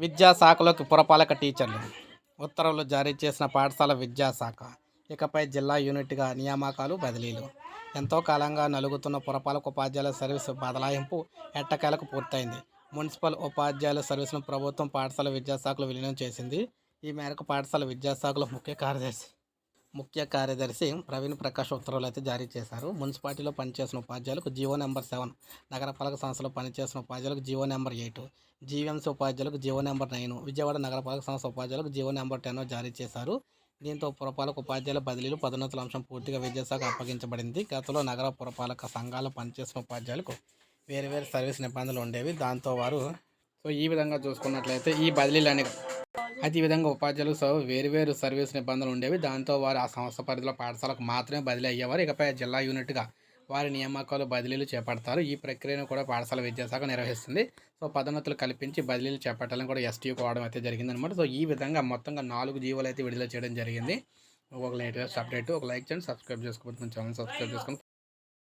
విద్యాశాఖలోకి పురపాలక టీచర్లు. ఉత్తర్వులు జారీ చేసిన పాఠశాల విద్యాశాఖ. ఇకపై జిల్లా యూనిట్గా నియామకాలు బదిలీలు. ఎంతో కాలంగా నలుగుతున్న పురపాలక ఉపాధ్యాయుల సర్వీసు బదలాయింపు ఎట్టకేలకు పూర్తయింది. మున్సిపల్ ఉపాధ్యాయుల సర్వీసును ప్రభుత్వం పాఠశాల విద్యాశాఖలో విలీనం చేసింది. ఈ మేరకు పాఠశాల విద్యాశాఖలో ముఖ్య కార్యదర్శి ముఖ్య కార్యదర్శి ప్రవీణ్ ప్రకాష్ ఉత్తర్వులు అయితే జారీ చేశారు. మున్సిపాలిటీలో పనిచేసిన ఉపాధ్యాయులకు జీవో నెంబర్ సెవెన్ నగరపాలక సంస్థలో పనిచేసిన ఉపాధ్యాయులకు జీవో నెంబర్ ఎయిట్ జీవీఎంసీ ఉపాధ్యాయులకు జీవో నెంబర్ నైన్ విజయవాడ నగరపాలక సంస్థ ఉపాధ్యాయులకు జీవో నెంబర్ టెన్ జారీ చేశారు. దీంతో పురపాలక ఉపాధ్యాయుల బదిలీలు పదోన్నతుల అంశం పూర్తిగా విద్యాశాఖ అప్పగించబడింది. గతంలో నగర పురపాలక సంఘాలు పనిచేసిన ఉపాధ్యాయులకు వేరు వేరు సర్వీస్ నిబంధనలు ఉండేవి. దాంతో వారు సో ఈ విధంగా చూసుకున్నట్లయితే ఈ బదిలీలు అనేవి అయితే ఈ విధంగా ఉపాధ్యాయులు సో వేరువేరు సర్వీస్ నిబంధనలు ఉండేవి. దాంతో వారు ఆ సంస్థ పరిధిలో పాఠశాలకు మాత్రమే బదిలీ అయ్యేవారు. ఇకపై జిల్లా యూనిట్గా వారి నియామకాలు బదిలీలు చేపడతారు. ఈ ప్రక్రియను కూడా పాఠశాల విద్యాశాఖ నిర్వహిస్తుంది. సో పదోన్నతులు కల్పించి బదిలీలు చేపట్టాలని కూడా ఎస్టీ కోవడం అయితే జరిగిందనమాట సో ఈ విధంగా మొత్తంగా నాలుగు జీవోలు అయితే విడుదల చేయడం జరిగింది. ఒక లేటెస్ట్ అప్డేట్ ఒక లైక్ చేయండి సబ్స్క్రైబ్ చేసుకోవచ్చు ఛానల్ సబ్స్క్రైబ్ చేసుకోండి